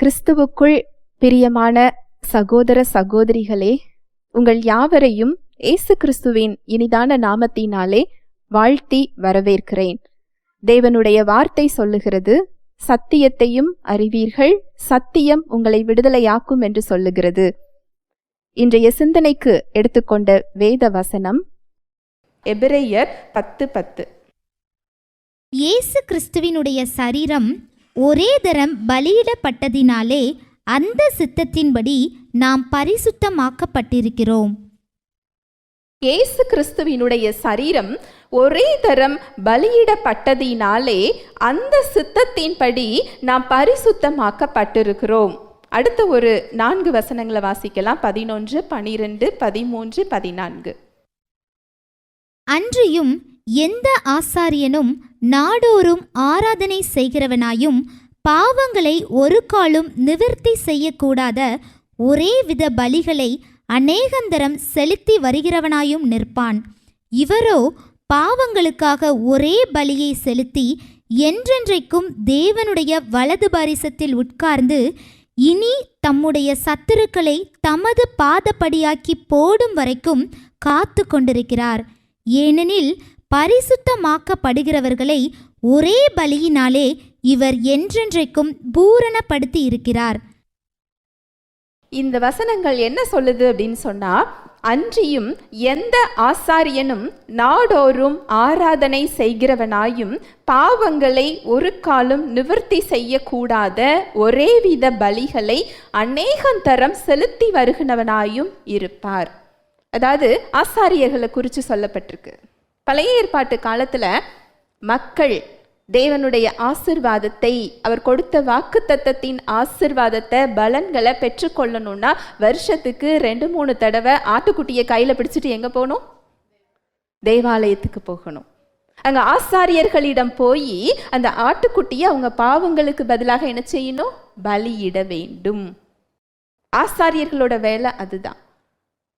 கிறிஸ்துவுக்குள் பிரியமான சகோதர சகோதரிகளே உங்கள் யாவரையும் இயேசு கிறிஸ்துவின் இனிதான நாமத்தினாலே வாழ்த்தி வரவேற்கிறேன். தேவனுடைய வார்த்தை சொல்லுகிறது சத்தியத்தையும் அறிவீர்கள் சத்தியம் உங்களை விடுதலையாக்கும் என்று சொல்லுகிறது. இன்றைய சிந்தனைக்கு எடுத்துக்கொண்ட வேத வசனம் எபிரேயர் பத்து பத்து. இயேசு கிறிஸ்துவினுடைய சரீரம் ஒரே தரம் பலியிடப்பட்டதினாலே அந்த சித்தத்தின்படி நாம் பரிசுத்தமாக்கப்பட்டிருக்கிறோம். இயேசு கிறிஸ்துவினுடைய சரீரம் ஒரே தரம் பலியிடப்பட்டதினாலே அந்த சித்தத்தின்படி நாம் பரிசுத்தமாக்கப்பட்டிருக்கிறோம். அடுத்த ஒரு நான்கு வசனங்களை வாசிக்கலாம். பதினொன்று பனிரெண்டு பதிமூன்று பதினான்கு. அன்றியும் எந்த ஆசாரியனும் நாடோறும் ஆராதனை செய்கிறவனாயும் பாவங்களை ஒரு காலும் நிவர்த்தி செய்யக்கூடாத ஒரே வித பலிகளை அநேகந்தரம் செலுத்தி வருகிறவனாயும் நிற்பான். இவரோ பாவங்களுக்காக ஒரே பலியை செலுத்தி என்றென்றைக்கும் தேவனுடைய வலது பரிசத்தில் உட்கார்ந்து இனி தம்முடைய சத்துருக்களை தமது பாதப்படியாக்கி போடும் வரைக்கும் காத்து கொண்டிருக்கிறார். ஏனெனில் பரிசுத்தமாக்கப்படுகிறவர்களை ஒரே பலியினாலே இவர் என்றென்றைக்கும் பூரணப்படுத்தி இருக்கிறார் இந்த வசனங்கள் என்ன சொல்லுது அப்படின்னு சொன்னா அன்றியும் எந்த ஆசாரியனும் நாடோறும் ஆராதனை செய்கிறவனாயும் பாவங்களை ஒரு காலம் நிவர்த்தி செய்யக்கூடாத ஒரேவித பலிகளை அநேகந்தரம் செலுத்தி வருகிறவனாயும் இருப்பார். அதாவது ஆசாரியர்களை குறித்து சொல்லப்பட்டிருக்கு. பழைய ஏற்பாட்டு காலத்தில் மக்கள் தேவனுடைய ஆசிர்வாதத்தை அவர் கொடுத்த வாக்குத்தத்தத்தின் ஆசிர்வாதத்தை பலன்களை பெற்றுக்கொள்ளணும்னா வருஷத்துக்கு ரெண்டு மூணு தடவை ஆட்டுக்குட்டியை கையில் பிடிச்சிட்டு எங்கே போகணும்? தேவாலயத்துக்கு போகணும். அங்கே ஆசாரியர்களிடம் போய் அந்த ஆட்டுக்குட்டியை அவங்க பாவங்களுக்கு பதிலாக என்ன செய்யணும்? பலியிட வேண்டும். ஆசாரியர்களோட வேலை அதுதான்.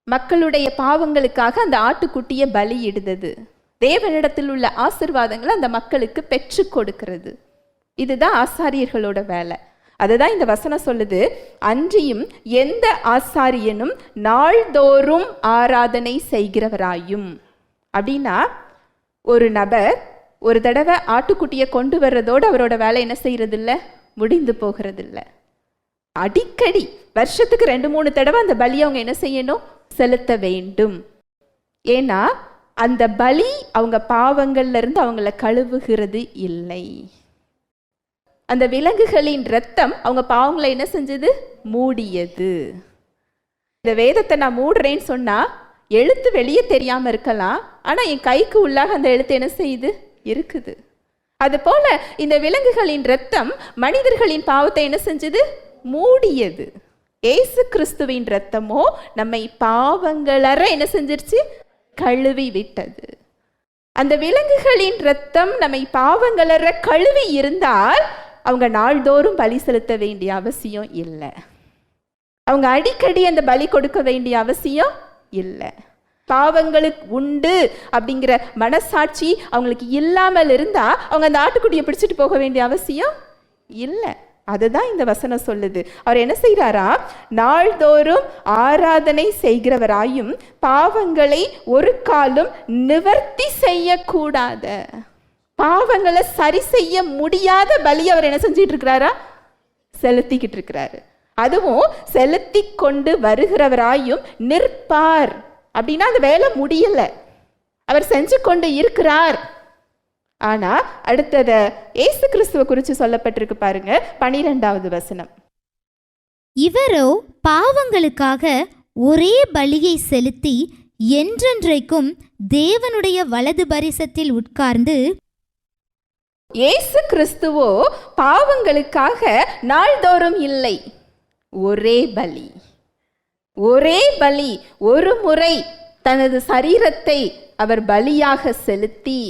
மக்களுடைய பாவங்களுக்காக அந்த ஆட்டுக்குட்டியை பலியிடுதது. தேவனிடத்தில் உள்ள ஆசிர்வாதங்களை அந்த மக்களுக்கு பெற்று கொடுக்கிறது. இதுதான் ஆசாரியர்களோட வேலை. அதுதான் இந்த வசனம் சொல்லுது. அன்றியும் எந்த ஆசாரியனும் நாள்தோறும் ஆராதனை செய்கிறவராயும். அப்படின்னா ஒரு நபர் ஒரு தடவை ஆட்டுக்குட்டியை கொண்டு வர்றதோடு அவரோட வேலை என்ன செய்யறதில்ல? முடிந்து போகிறதில்ல. அடிக்கடி வருஷத்துக்கு ரெண்டு மூணு தடவை அந்த பலியை அவங்க என்ன செய்யணும்? செலுத்த வேண்டும். ஏன்னா அந்த பலி அவங்க பாவங்கள்லேருந்து அவங்கள கழுவுகிறது இல்லை. அந்த விலங்குகளின் ரத்தம் அவங்க பாவங்களை என்ன செஞ்சது? மூடியது. இந்த வேதத்தை நான் மூடுறேன்னு சொன்னா எழுத்து வெளியே தெரியாம இருக்கலாம். ஆனா என் கைக்கு உள்ளாக அந்த எழுத்து என்ன செய்யுது? இருக்குது. அது போல இந்த விலங்குகளின் ரத்தம் மனிதர்களின் பாவத்தை என்ன செஞ்சது? மூடியது. ஏசு கிறிஸ்துவின் ரத்தமோ நம்மை பாவங்களற என்ன செஞ்சிருச்சு? கழுவி விட்டது அந்த விலங்குகளின் ரத்தம் நம்மை பாவங்களற கழுவி இருந்தால் அவங்க நாள்தோறும் பலி செலுத்த வேண்டிய அவசியம் இல்லை. அவங்க அடிக்கடி அந்த பலி கொடுக்க வேண்டிய அவசியம் இல்லை. பாவங்களுக்கு உண்டு அப்படிங்கிற மனசாட்சி அவங்களுக்கு இல்லாமல் இருந்தா அவங்க அந்த ஆட்டுக்குட்டியை பிடிச்சிட்டு போக வேண்டிய அவசியம் இல்லை. அதுதான் இந்த வசனம் சொல்லுது. அவர் என்ன செய்கிறாரா? நாள்தோறும் ஆராதனை செய்கிறவராயும் பாவங்களை ஒரு காலும் நிவர்த்தி செய்யக்கூடாத. பாவங்களை சரி செய்ய முடியாத பலி அவர் என்ன செஞ்சிட்டு இருக்கிறாரா செலுத்திக்கிட்டு இருக்கிறாரு அதுவும் செலுத்தி கொண்டு வருகிறவராயும் நிற்பார். அப்படின்னா அந்த வேலை முடியல. அவர் செஞ்சு கொண்டு இருக்கிறார். ஆனா அடுத்தத ஏசு கிறிஸ்துவ குறித்து சொல்லப்பட்டிருக்கு பாருங்க பனிரெண்டாவது வசனம். இவரோ பாவங்களுக்காக ஒரே பலியை செலுத்தி என்றென்றைக்கும் தேவனுடைய வலது பரிசத்தில் உட்கார்ந்து இயேசு கிறிஸ்துவோ பாவங்களுக்காக நாள்தோறும் இல்லை. ஒரே பலி. ஒரே பலி. ஒரு முறை தனது சரீரத்தை அவர் பலியாக செலுத்தி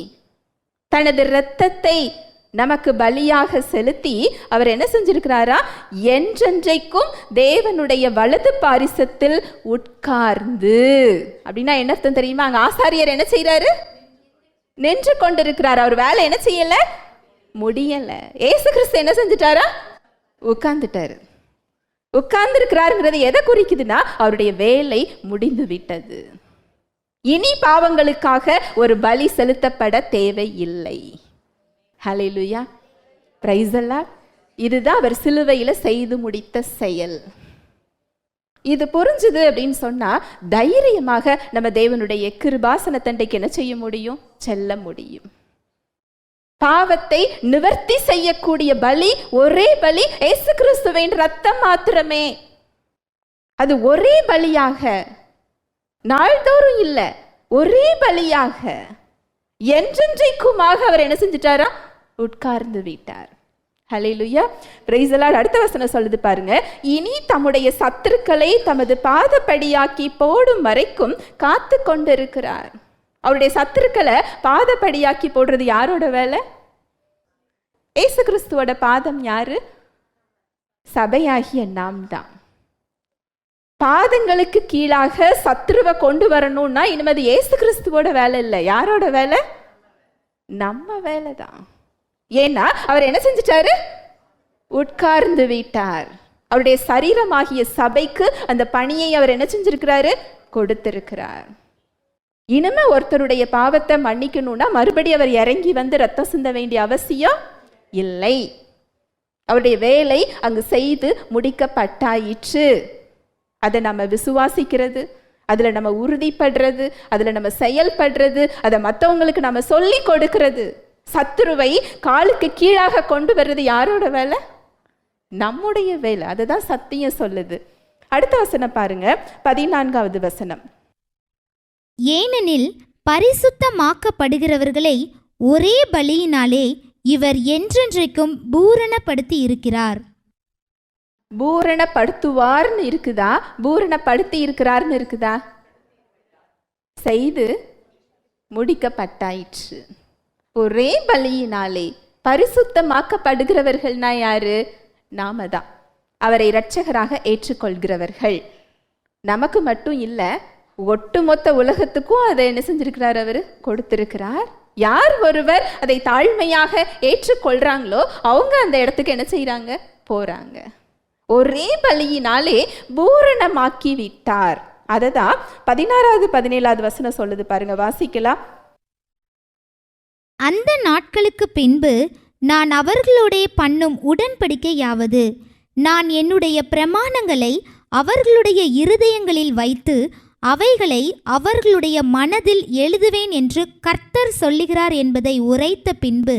தனது இரத்தத்தை நமக்கு பலியாக செலுத்தி அவர் என்ன செஞ்சிருக்கிறாரா? என்றென்றைக்கும் தேவனுடைய வலது பாரிசத்தில் உட்கார்ந்து. அப்படின்னா என்ன அர்த்தம் தெரியுமா? அங்க ஆசாரியர் என்ன செய்கிறாரு நின்று கொண்டிருக்கிறார். அவர் வேலை என்ன செய்யல? முடியல. ஏசு கிறிஸ்து என்ன செஞ்சிட்டாரா? உட்கார்ந்துட்டாரு. உட்கார்ந்திருக்கிறாருங்கிறது எதை குறிக்குதுன்னா அவருடைய வேலை முடிந்து விட்டது இனி பாவங்களுக்காக ஒரு பலி செலுத்தப்பட தேவையில்லை. ஹalleluya பிரைசல்லா இதுதான் அவர் சிலுவையில் செய்து முடித்த செயல். இது புரிஞ்சுது அப்படின்னு சொன்னால் தைரியமாக நம்ம தேவனுடைய கிருபாசன தண்டைக்கு என்ன செய்ய முடியும்? செல்ல முடியும். பாவத்தை நிவர்த்தி செய்யக்கூடிய பலி ஒரே பலி இயேசு கிறிஸ்துவின் ரத்தம் மாத்திரமே. அது ஒரே பலியாக நாள்தோறும் இல்லை ஒரே பலியாக. என்றென்றைக்குமாக அவர் என்ன செஞ்சிட்டாரா? உட்கார்ந்து விட்டார். ஹalleluya லுயா the அடுத்த வசனம் சொல்லுது பாருங்க. இனி தம்முடைய சத்துருக்களை தமது பாதப்படியாக்கி போடும் வரைக்கும் காத்து கொண்டிருக்கிறார். அவருடைய சத்துருக்களை பாதப்படியாக்கி போடுறது யாரோட வேலை? ஏசு கிறிஸ்துவோட பாதம் யாரு? சபையாகிய நாம் தான் பாதங்களுக்கு கீழாக சத்ருவை கொண்டு வரணும்னா இனிமேல் ஏசு கிறிஸ்துவோட வேலை இல்லை. யாரோட வேலை? நம்ம வேலை தான். ஏன்னா அவர் என்ன செஞ்சிட்டாரு? உட்கார்ந்து விட்டார். அவருடைய சரீரமாகிய சபைக்கு அந்த பணியை அவர் என்ன செஞ்சிருக்கிறாரு? கொடுத்திருக்கிறார். இனிமே ஒருத்தருடைய பாவத்தை மன்னிக்கணும்னா மறுபடி அவர் இறங்கி வந்து ரத்தம் சிந்த வேண்டிய அவசியம் இல்லை. அவருடைய வேலை அங்கு செய்து முடிக்கப்பட்டாயிற்று. அதை நம்ம விசுவாசிக்கிறது அதில் நம்ம உறுதிப்படுறது அதில் நம்ம செயல்படுறது அதை மற்றவங்களுக்கு நம்ம சொல்லி கொடுக்கறது. சத்துருவை காலுக்கு கீழாக கொண்டு வர்றது யாரோட வேலை? நம்முடைய வேலை. அதை தான் சத்தியம் சொல்லுது. அடுத்த வசனம் பாருங்க. பதினான்காவது வசனம். ஏனெனில் பரிசுத்தமாக்கப்படுகிறவர்களை ஒரே பலியினாலே இவர் என்றென்றைக்கும் பூரணப்படுத்தி இருக்கிறார். பூரணப்படுத்துவார்னு இருக்குதா? பூரணப்படுத்தி இருக்கிறார்னு இருக்குதா? செய்து முடிக்கப்பட்டாயிற்று. ஒரே பலியினாலே பரிசுத்தமாக்கப்படுகிறவர்கள்னா யாரு? நாம தான் அவரை இரட்சகராக ஏற்றுக்கொள்கிறவர்கள். நமக்கு மட்டும் இல்லை ஒட்டுமொத்த உலகத்துக்கும் அதை என்ன செஞ்சிருக்கிறார் அவர்? கொடுத்திருக்கிறார். யார் ஒருவர் அதை தாழ்மையாக ஏற்றுக்கொள்றாங்களோ அவங்க அந்த இடத்துக்கு என்ன செய்கிறாங்க போறாங்க. ஒரே பலியினாலே பூரணமாக்கி விட்டார் அதை தான் பதினாறாவது பதினேழாவது வசனம் சொல்லுது பாருங்க வாசிக்கலாம். அந்த நாட்களுக்கு பின்பு நான் அவர்களோடே பண்ணும் உடன்படிக்கையாவது நான் என்னுடைய பிரமாணங்களை அவர்களுடைய இருதயங்களில் வைத்து அவைகளை அவர்களுடைய மனதில் எழுதுவேன் என்று கர்த்தர் சொல்லுகிறார் என்பதை உரைத்த பின்பு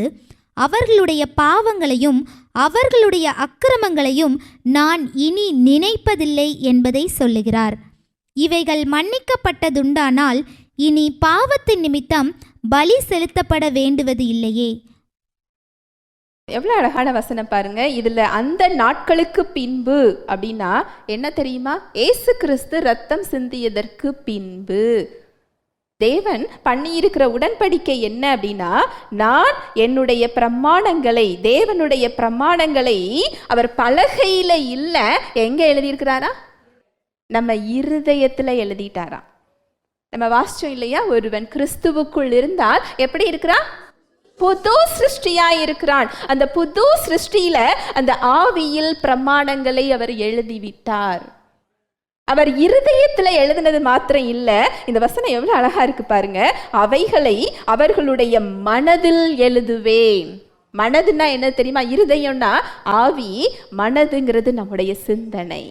அவர்களுடைய பாவங்களையும் அவர்களுடைய அக்கிரமங்களையும் நான் இனி நினைப்பதில்லை என்பதை சொல்லுகிறார். இவைகள் மன்னிக்கப்பட்டதுண்டானால் இனி பாவத்தின் நிமித்தம் பலி செலுத்தப்பட வேண்டுவது இல்லையே. எவ்வளோ அழகான வசனம் பாருங்க. இதில் அந்த நாட்களுக்கு பின்பு அப்படின்னா என்ன தெரியுமா? ஏசு கிறிஸ்து ரத்தம் சிந்தியதற்கு பின்பு. தேவன் பண்ணியிருக்கிற உடன்படிக்கை என்ன அப்படின்னா நான் என்னுடைய பிரமாணங்களை தேவனுடைய பிரமாணங்களை அவர் பலகையில் இல்லை எங்கே எழுதியிருக்கிறாரா? நம்ம இருதயத்தில் எழுதிட்டாராம் நம்ம வாசிச்சோம் இல்லையா? ஒருவன் கிறிஸ்துவுக்குள் இருந்தால் எப்படி இருக்கிறான்? புது சிருஷ்டியாக இருக்கிறான். அந்த புது சிருஷ்டியில அந்த ஆவியில் பிரமாணங்களை அவர் எழுதிவிட்டார். அவர் இருதயத்தில் எழுதினது மாத்திரம் இல்லை. இந்த வசனம் எவ்வளோ அழகாக இருக்கு பாருங்க. அவைகளை அவர்களுடைய மனதில் எழுதுவேன். மனதுன்னா என்ன தெரியுமா? இருதயம்னா ஆவி மனதுங்கிறது நம்முடைய சிந்தனை.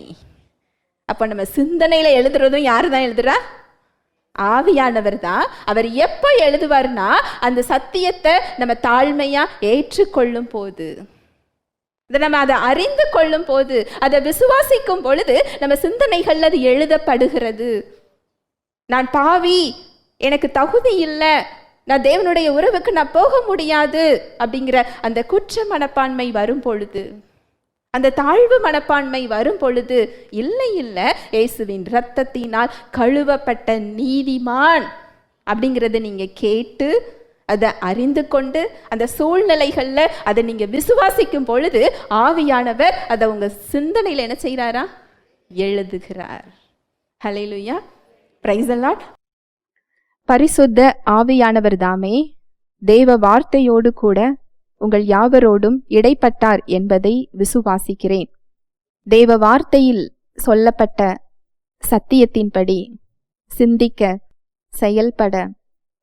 அப்போ நம்ம சிந்தனையில் எழுதுறதும் யாரு தான் எழுதுறா? ஆவியானவர் தான் அவர் எப்போ எழுதுவார்னா அந்த சத்தியத்தை நம்ம தாழ்மையாக ஏற்றுக்கொள்ளும் போது. இதை நம்ம அதை அறிந்து கொள்ளும் போது அதை விசுவாசிக்கும் பொழுது நம்ம சிந்தனைகள் அது எழுதப்படுகிறது. நான் பாவி எனக்கு தகுதி இல்லை நான் தேவனுடைய உறவுக்கு நான் போக முடியாது அப்படிங்கிற அந்த குற்ற மனப்பான்மை வரும் பொழுது அந்த தாழ்வு மனப்பான்மை வரும் பொழுது இல்லை இல்லை இயேசுவின் இரத்தத்தினால் கழுவப்பட்ட நீதிமான் அப்படிங்கிறத நீங்கள் கேட்டு அதை அறிந்து கொண்டு அந்த சூழ்நிலைகளில் அதை நீங்கள் விசுவாசிக்கும் பொழுது ஆவியானவர் அதை உங்கள் சிந்தனையில் என்ன செய்கிறாரா எழுதுகிறார். ஹalleluya பிரைஸ் அல்லாட் பரிசுத்த ஆவியானவர் தாமே தேவ வார்த்தையோடு கூட உங்கள் யாவரோடும் இடைப்பட்டார் என்பதை விசுவாசிக்கிறேன். தேவ வார்த்தையில் சொல்லப்பட்ட சத்தியத்தின்படி சிந்திக்க செயல்பட